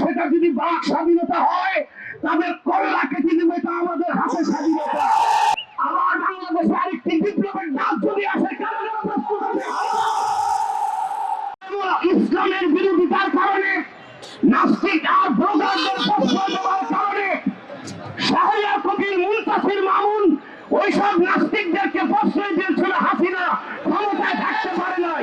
সেটা যদি স্বাধীনতা হয় তাদের কল্লা কেটে দেবে তা আমাদের হাতে স্বাধীনতা আবার বাংলাদেশে আরেকটি বিপ্লবের ডাক যদি আসে কারণ প্রস্তুত আছে ইসলামের বিরোধিতার কারণে, নাস্তিক আর ব্রোকারদের প্রশ্রয় দেওয়ার কারণে, শাহরিয়ার কবির, মুনতাসির মামুন, ওইসব নাস্তিকদেরকে প্রশ্রয় দিয়েছিল হাসিনা, ক্ষমতায় থাকতে পারে নাই।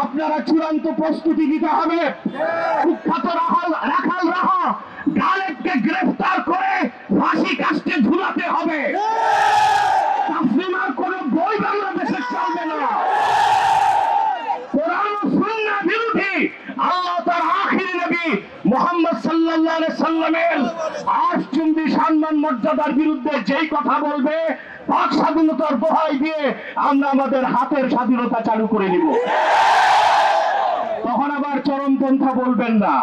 আপনারা চূড়ান্ত প্রস্তুতি দিতে হবে। কুখ্যাত রাখাল রাখাল রাহা গালেবকে গ্রেফতার করে ফাঁসি কাস্টে ঝুলাতে হবে। তাসলিমার কোনো বই বাংলাদেশে চলবে না। কোরআন বিরোধী আল্লাহ তার আখিরি নবী মোহাম্মদ সাল্লাল্লাহু আলাইহি সাল্লামের আশচুম্বী সম্মান মর্যাদার বিরুদ্ধে যেই কথা বলবে, পাক স্বাধীনতার দোহাই দিয়ে আমরা আমাদের হাতের স্বাধীনতা চালু করে নিব। আবার চরমপন্থা বলবেন না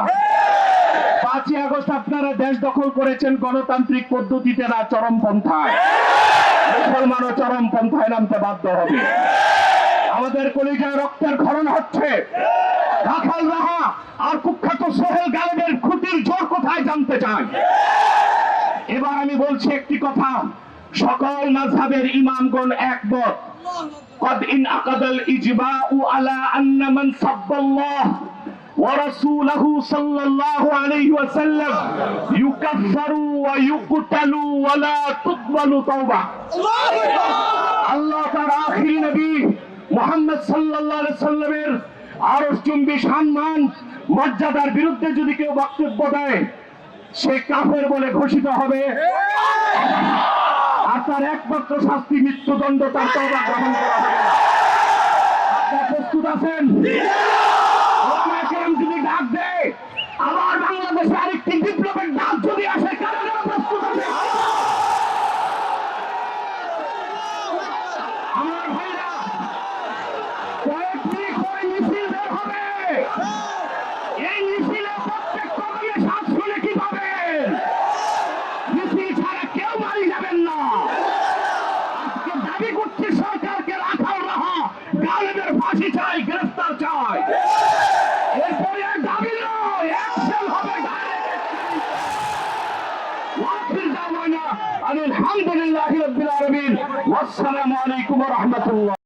পাঁচই আগস্ট আপনারা দেশ দখল করেছেন গণতান্ত্রিক পদ্ধতিতে না চরমপন্থায় মুসলমানও চরমপন্থায় নামতে বাধ্য হবে আমাদের কলিজায় রক্তের ক্ষরণ হচ্ছে রাখাল রাহা আর কুখ্যাত সোহেল গালেবের খুঁটির জোর কোথায় জানতে চাই এবার আমি বলছি একটি কথা সকল মাযহাবের ইমামগণ একমত قد انعقد الإجماع على أن من سب الله ورسوله صلى الله عليه وسلم يكفر ويقتل ولا تقبل توبه আল্লাহ তার আখিরি নবী মোহাম্মদ সাল্লাল্লাহু আলাইহি সাল্লামের আরশ চুম্বি সম্মান মর্যাদার বিরুদ্ধে যদি কেউ বক্তব্য দেয় সে কাফের বলে ঘোষিত হবে আর তার একমাত্র শাস্তি মৃত্যুদণ্ড তার তওবা গ্রহণ করা হবে না। আপনারা প্রস্তুত আছেন চাই, গ্রেফতার চাই। এরপরে আর দাবি নয় অ্যাকশন হবে আলহামদুলিল্লাহ রবিল আলমিন। আসসালামু আলাইকুম রাহমাতুল্লাহ।